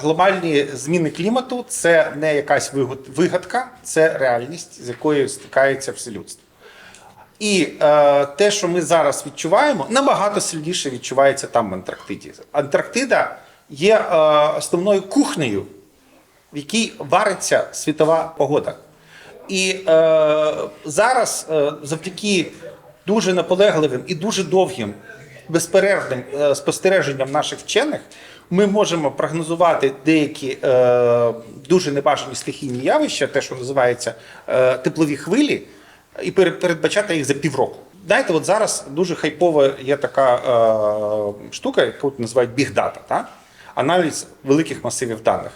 Глобальні зміни клімату це не якась вигадка, це реальність, з якою стикається все людство. І е, те, що ми зараз відчуваємо, набагато сильніше відчувається там в Антарктиді. Антарктида є е, основною кухнею, в якій вариться світова погода. І е, зараз, е, завдяки дуже наполегливим і дуже довгим безперервним е, спостереженням наших вчених, ми можемо прогнозувати деякі е, дуже небажані стихійні явища, те, що називається е, теплові хвилі, і пере- передбачати їх за півроку. Знаєте, от зараз дуже хайпова є така е, штука, яку називають бігдата, та? аналіз великих масивів даних.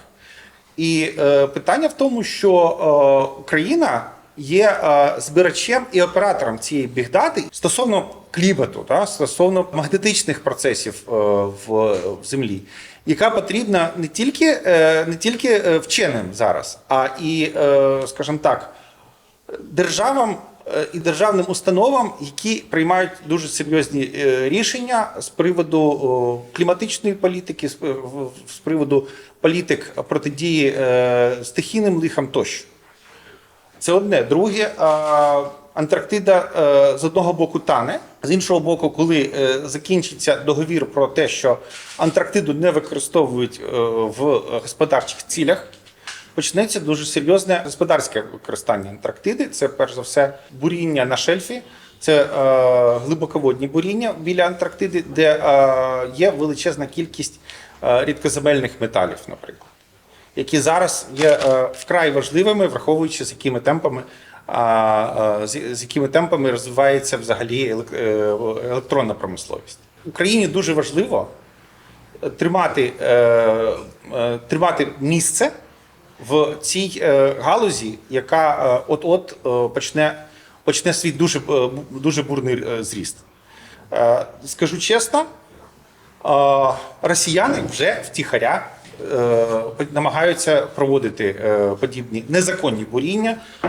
І е, питання в тому, що е, Україна є е, збирачем і оператором цієї бігдати стосовно клімату, та, стосовно магнетичних процесів е, в, землі, яка потрібна не тільки, е, не тільки вченим зараз, а і, скажімо так, державам і державним установам, які приймають дуже серйозні рішення з приводу кліматичної політики, з приводу політик протидії стихійним лихам тощо. Це одне. Друге, Антарктида е, з одного боку тане, з іншого боку, коли е, закінчиться договір про те, що Антарктиду не використовують е, в господарчих цілях, почнеться дуже серйозне господарське використання Антарктиди. Це перш за все буріння на шельфі. Це е, глибоководні буріння біля Антарктиди, де е, є величезна кількість е, рідкоземельних металів, наприклад які зараз є е, вкрай важливими, враховуючи з якими темпами. е, З якими темпами розвивається взагалі е, електронна промисловість Україні дуже важливо тримати, тримати місце в цій галузі, яка от-от почне, почне свій дуже, дуже бурний зріст. Скажу чесно, росіяни вже втіхаря намагаються проводити е, подібні незаконні буріння, е,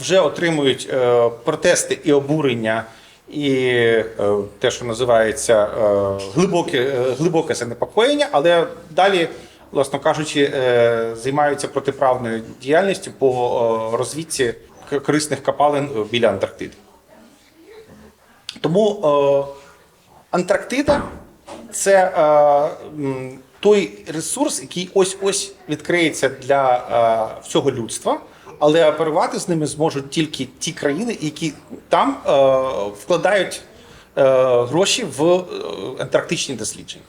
вже отримують е, протести і обурення, і е, те, що називається е, глибоке, е, глибоке занепокоєння, але далі. Власно кажучи, е, займаються протиправною діяльністю по е, розвідці корисних копалин е, біля Антарктиди. Тому е, Антарктида це е, той ресурс, який ось ось відкриється для е, всього людства, але оперувати з ними зможуть тільки ті країни, які там е, вкладають е, гроші в е, антарктичні дослідження.